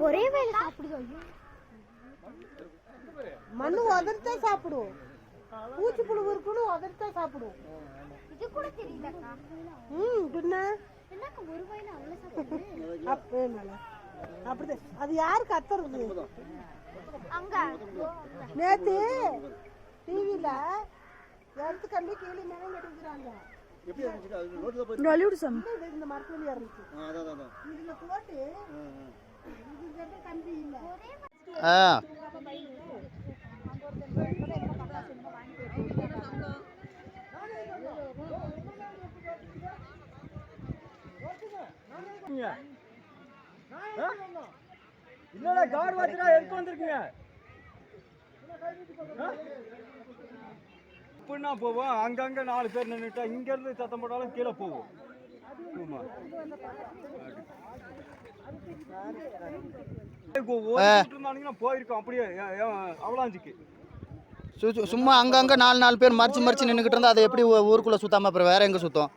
ஒரே வேலை சாப்பிடுது ஐயோ மண்ணு உதறித்தா சாப்பிடும் பூச்சி புழு இருக்குன்னு உதறித்தா சாப்பிடும் இது கூட தெரியலக்கா ம் பின்ன? என்னக்கா ஒரு வாயில அவ்வளவு சாப்பிடுது அப்பே மேல. அப்படிதான் அது அங்க? நேத்து டிவியில எடுத்து கம்பி கீழே மேலே கட்டிக்கிறாங்க இந்த மரத்துல இருந்துச்சு இதுல போட்டு ஆ, ஆ. என்னடா கார் வாட்சரா எடுத்து வந்திருக்கீங்க? இப்படின்னா போவோம். அங்கங்க நாலு பேர் நின்றுட்டா இங்க இருந்து சத்தம் போட்டாலும் கீழே போவோம். போயிருக்கோம் அப்படியே அவலாஞ்சிக்கு சும்மா அங்கங்க நாலு நாலு பேர் மறிச்சு மறிச்சு நின்றுக்கிட்டு இருந்தா அதை எப்படி ஊருக்குள்ள சுத்தாம அப்புறம் வேற எங்க சுத்தம்?